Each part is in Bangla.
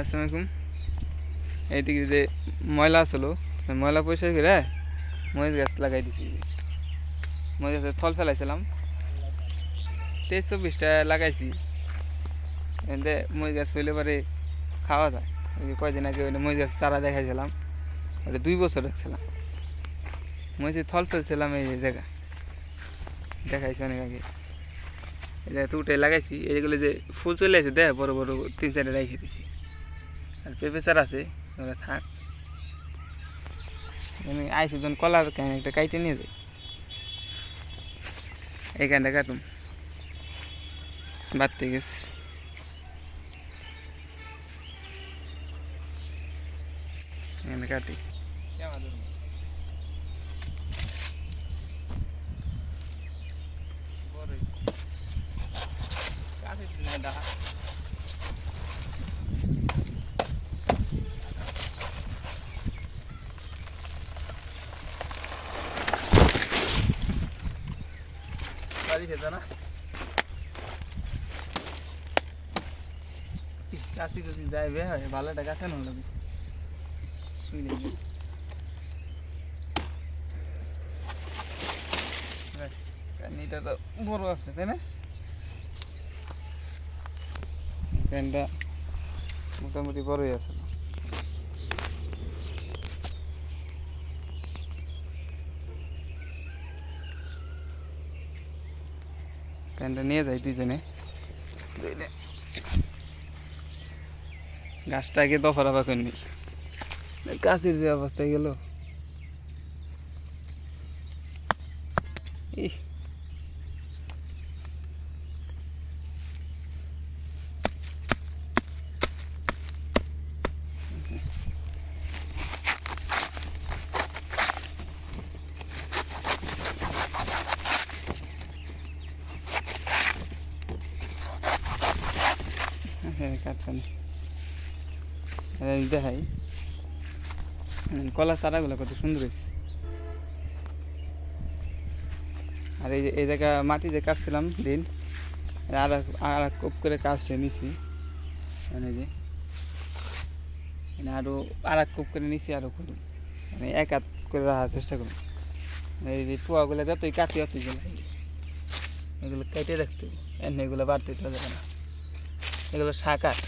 আসসালামু আলাইকুম। এইদিকে যে ময়লা আসলো ময়লা পরিষ্কার করে মরিচ গাছ লাগাই দিছি। মরিচ গাছের থল ফেলাইছিলাম। তেইশ চব্বিশটা লাগাইছি। এতে মরিচ গাছ হইলে পরে খাওয়া যায়। ওই কয়দিন আগে ওই মরিচ গাছ চারা দেখাইছিলাম। ওটা দুই বছর রাখছিলাম। মরিচের থল ফেলছিলাম এই জায়গা। দেখাইছি অনেক আগে। এই জায়গা তুটে লাগাইছি। এইগুলো যে ফুল চলে আসে দেখ, বড় বড় তিন চারটে রেখে দিছি। আর পেঁপে চারা আছে ওরা থাক। এমনি আইসি যখন কলার কেন একটা কাইটে নিয়ে যায় এইখানটা কাটুম। বাড়তে গেছে। এখানে কাটি। বাড়ি খেতে না? কাশি কুশি যাই বে হয়, ভালো একটা কাছে না লাগবে কানিটা তো বড় আছে, তাই না? প্যান্টটা মোটামুটি বড়ই আছে। প্যান্টটা নিয়ে যাই দুইজনে। গাছটাকে দফা রফা করে নি গাছের যে অবস্থায় গেল ইহ হ্যাঁ কাটখানে দেখাই কলা চারাগুলো কত সুন্দর হয়েছে। আর এই যে, এই জায়গা মাটি যে কাটছিলাম দিন আর এক- আর এক কোপ করে কাটছে নিছি মানে যে মানে আরও আর এক কোপ করে নিছি আরও করুন মানে এক হাত করে রাখার চেষ্টা করুন। এই যে পোয়াগুলো যতই কাটি, অতই গেলে এগুলো কেটে রাখতে। এগুলো বাড়তে দিতে যাবে না। এগুলো শাকার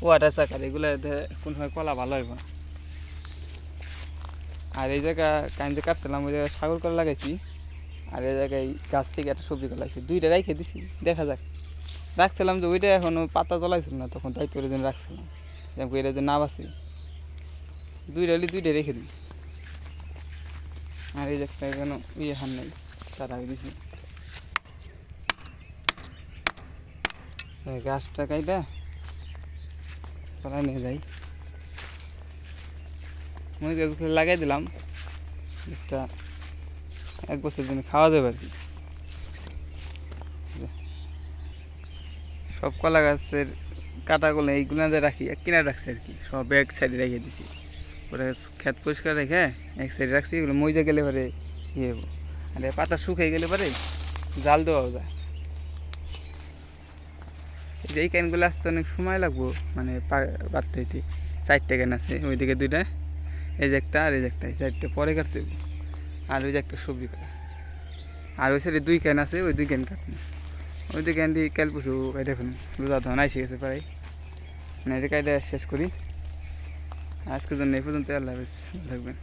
পোয়াটা শাকার এগুলো কোন সময় কলা ভালো হইব না। আর এই জায়গা কাইন্দে কাটছিলাম, ওই জায়গায় সাগর কলা লাগাইছি। আর এই জায়গায় গাছ থেকে একটা সবজি কলা লাগছে দুইটা রাইখে দিছি, দেখা যাক। রাখছিলাম যে ওইটা এখনও পাতা জ্বলাইছিল না, তখন তাই তোর জন্য রাখছিলাম। যেমন এটা যে নাম আছে দুইটা হলে দুইটা রেখে দিই। আর এই একটা কেন ইয়ে হান নাই তার দিছি। গাছটা কাইটা। চলাই নিয়ে যাই। মরিচ গাছগুলো লাগাই দিলাম। গাছটা এক বছর জন্য খাওয়া যাবে আর কি। সব কলা গাছের কাটাগুলো এইগুলো যে রাখি কিনা রাখছি আর কি। সব এক সাইডে রেখে দিছি। ওরা খেত পরিষ্কার রেখে এক সাইডে রাখছি। এগুলো মইজা গেলে পরে ইয়ে আর পাতা শুকিয়ে গেলে পরে জাল দেওয়াও যায় এই ক্যানগুলো আসতে অনেক সময় লাগবো মানে পা- বাড়তে হইতে চারটে ক্যান আছে, ওইদিকে দুইটা, এই যে একটা আর এই যে একটা, এই চারটে পরে কাটতে হইব। আর ওই যে একটা সবজি কাটা। আর ওই সাইডে দুই ক্যান আছে, ওই দুই ক্যান কাটবো। ওই দুই ক্যান দিয়ে কাল পুষু কাইটে ফেলুন রোজা ধন আইসে গেছে প্রায়। না যে কাইটা শেষ করি। আজকের জন্য এই পর্যন্ত আল্লাহ হাফেজ থাকবেন।